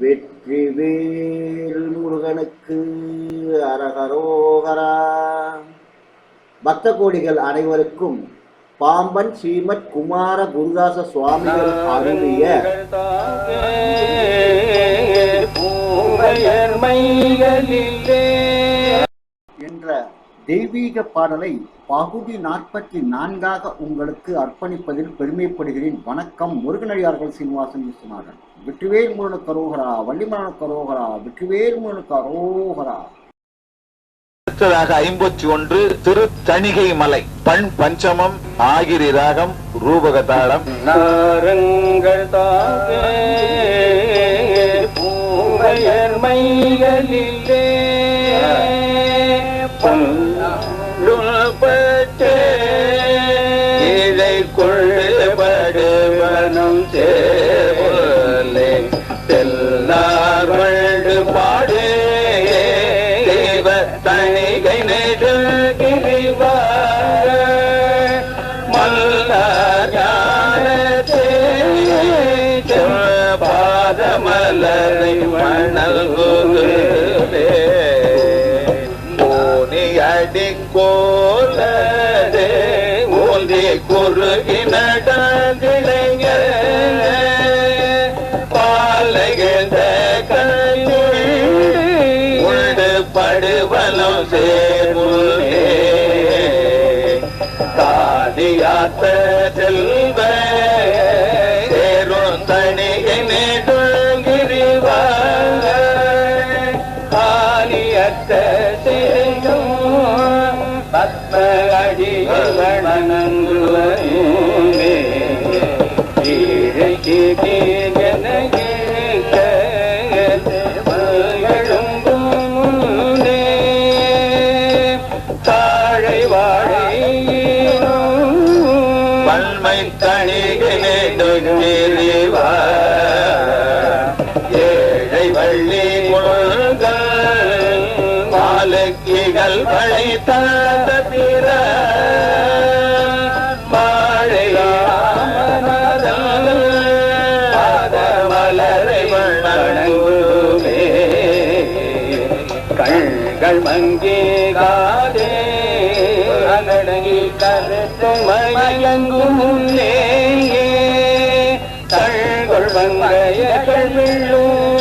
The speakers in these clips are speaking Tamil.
வெற்றிவேல் முருகனுக்கு அரகரோகரா. பக்த கோடிகள் அனைவருக்கும் பாம்பன் ஸ்ரீமத் குமார குருதாச சுவாமிகள் அருளிய தெய்வீக பாடலை பகுதி நாற்பத்தி நான்காக உங்களுக்கு அர்ப்பணிப்பதில் பெருமைப்படுகிறேன். வணக்கம் முருகனடியார்கள் சீனிவாசன் விஸ்வநாதன். வெற்றிவேல் முருகனுக்கு அரோகரா வள்ளிமலனுக்கு அரோகரா வெற்றிவேல் முருகனுக்கு அரோகரா. அடுத்ததாக ஐம்பத்தி ஒன்று திருத்தணிகை மலை பண் பஞ்சமம் ஆகிரி ராகம் ரூபக தாளம் நாரங்கள் தாவே மணல்குதே ஓனி அடி கோலதே. ஓந்தி குறுகி பாலகிழ்ந்த கல்வி உண்டு படுவலம் சேமுல்லே காதியாத்த செல்வ காலியத்த செய்யும் பத்ம அடிவணங்குவே கீழைக்கு கீழனகே எழும்புனே தாழை ஏழை வள்ளி மாலுக்கிகள் வழி தந்த பிற கண்கள் மங்கி காதே அடங்கி கருத்து மயங்கும் முன்னேயே தள்கொள் வங்கையர்கள் விள்ளும்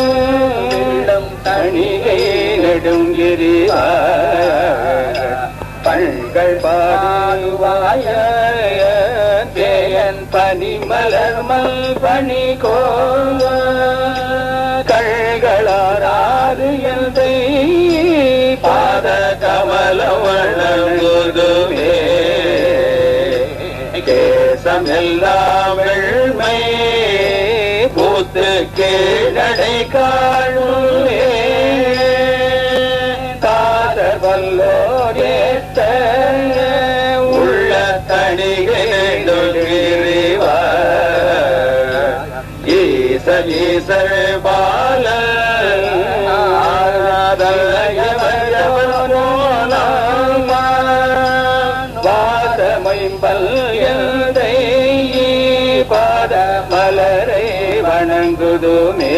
நெடுங்கிரி பண்கள் பாடுவாய தேயன் பனிமலர் மல் பணி கோல கள்களாராது எந்தை பாத கமல வணங்குதுவே கேசம் எல்லாம் வெள்மை பூத்து கீழடை காணுமே. காதல் வல்லோரேத்த உள்ள தணிகை நெடுங்கிரிவா பால வாசமைம்பல் எந்தை பாத மலரை வணங்குதுமே.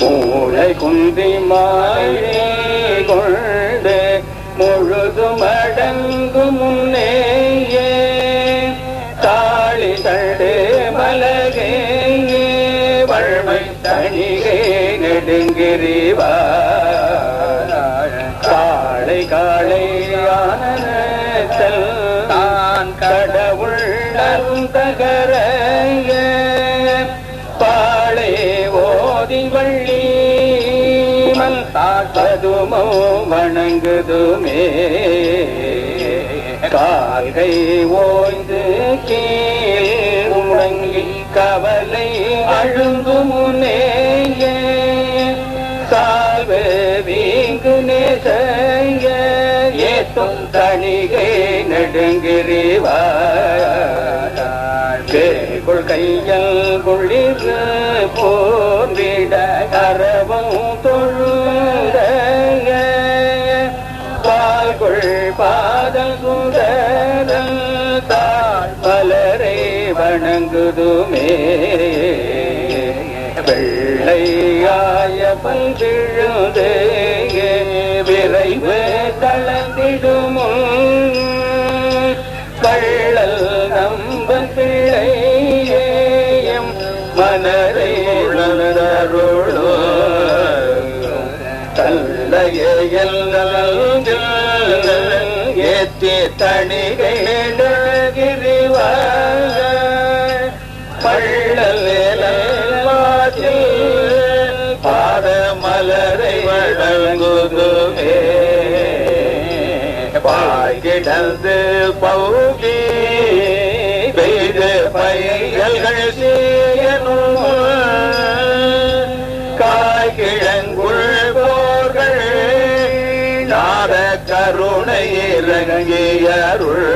மூளை குந்தி மாயே கொண்டு முழுதும் அடங்கு முன்னேயே. தாளி தடு மலகே வழ்மை தணிகை நெடுங்கிரிவா. காளை காளை ஆனந்தல் காப்பதுமோ வணங்குதுமே. கால்கை ஓய்ந்து கீழ் முழங்கி கவலை அழுந்து முன்னேயே. சால்வு வீங்கு நேசங்க ஏத்தும் தணிகை நெடுங்கிரிவா வெள்ளையாய பஞ்சிழுதே விரைவு கலந்திடுமோ கள்ளல் நம்பன் பிள்ளையம் மனரை உணர்ந்தருளோ. தல்லையில் ஏத்தி தணிகை கிரிவாக பள்ளல் பாத மலரை வழங்குதுமே பாய்கிடந்து பௌகி பெய்து பையல்கள் செய்யணும் காய்கிழங்குள் போர்கள் நாத கருணை இறங்கியருள்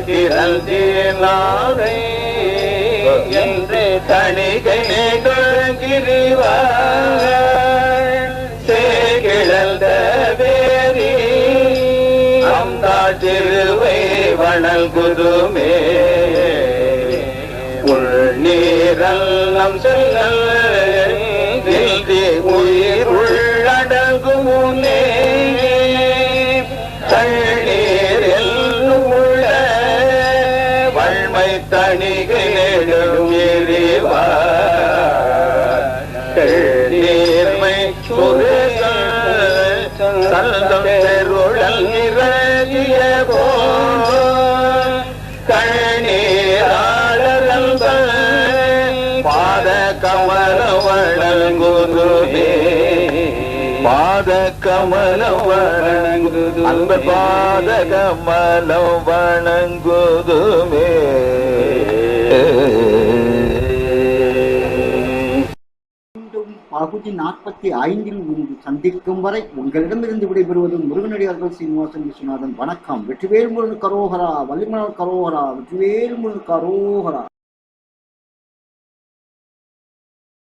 காய்கிறந்தீனாரை என்று தணிகை கிரிவாக சேகிழந்த வேரி அந்தா திருவை உள் நீரல் நம் செல்லல் வள்மை எரிவா நீர்மை சந்தம் தெருளல் நிறைய போ கண்ணீராளரம்ப பாத கமல வழங்குதுமே பாத கமல வணங்குது அன்பர் பாத கமலம் வணங்குதுமே. மீண்டும் பகுதி நாற்பத்தி ஐந்தில் உங்களை சந்திக்கும் வரை உங்களிடமிருந்து விடைபெறுவது முருகனடியார்கள் சீனிவாசன் விஸ்வநாதன். வணக்கம். வெற்றிவேல் முருகன் கரோகரா வள்ளிமலர் கரோகரா வெற்றிவேல் முருகன் கரோகரா.